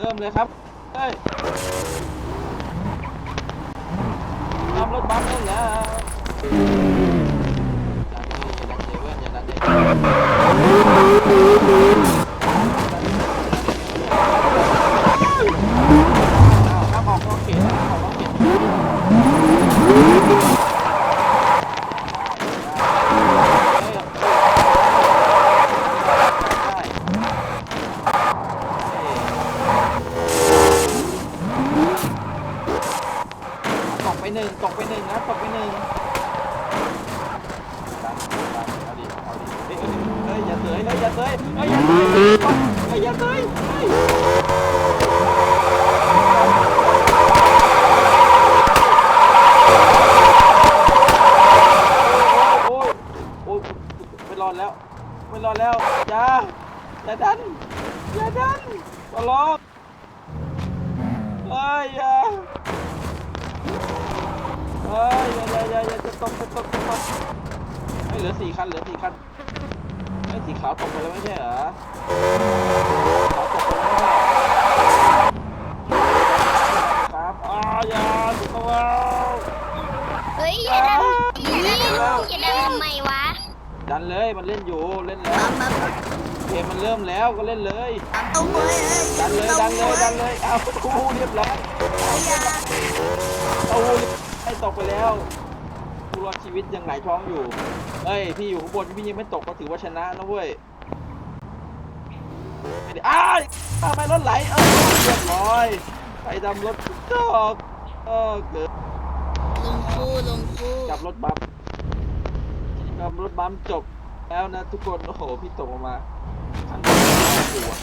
เริ่มเลยครับเฮ้ยทำรถบัสได้แล้วดันเลยอย่าดันเลยเว้ยอนอย่าดันเลย หนึ่งตกไปหนึ่งนะตกไปหนึ่งเอาดิเอาดิเฮ้ยเฮ้ยอย่าเสยเฮ้ยอย่าเสยเฮ้ยอย่าเสยเฮ้ยอย่าเสยเฮ้ยโอ้ยโอ้ยไม่รอดแล้วไม่รอดแล้วอย่าอย่าดันอย่าดันตลอดเฮ้ยอย่า เฮ้ยอย่าอย่าอย่าอย่าจะตกจะตกจะตกเฮ้ยเหลือสี่คันเหลือสี่คันเฮ้สีขาวตกไปแล้วไม่ใช่เหรอขาวตกไปแล้วไม่ใช่เหรอครับอ้าวอย่าสุดตัวเฮ้ยอย่าดันอย่าดันอย่าดันทำไมวะดันเลยมันเล่นอยู่เล่นแล้วเกมมันเริ่มแล้วก็เล่นเลย เอาไว้ดันเลยดันเลยดันเลยเอาคู่เรียบร้อยเอาให้ตกไปแล้วผู้รอดชีวิตยังไหงท้องอยู่เฮ้ยพี่อยู่ข้างบนพี่ยังไม่ตกก็ถือว่าชนะนะเว้ยไม่ได้อ้ายทำไมรถไหลเออเรียบร้อยใครทำรถตกเออเกิดลงคู่ลงคู่จับรถบัมจับรถบัมจบแล้วนะทุกคนโอ้โหพี่ตกออกมาขันอยู่อะ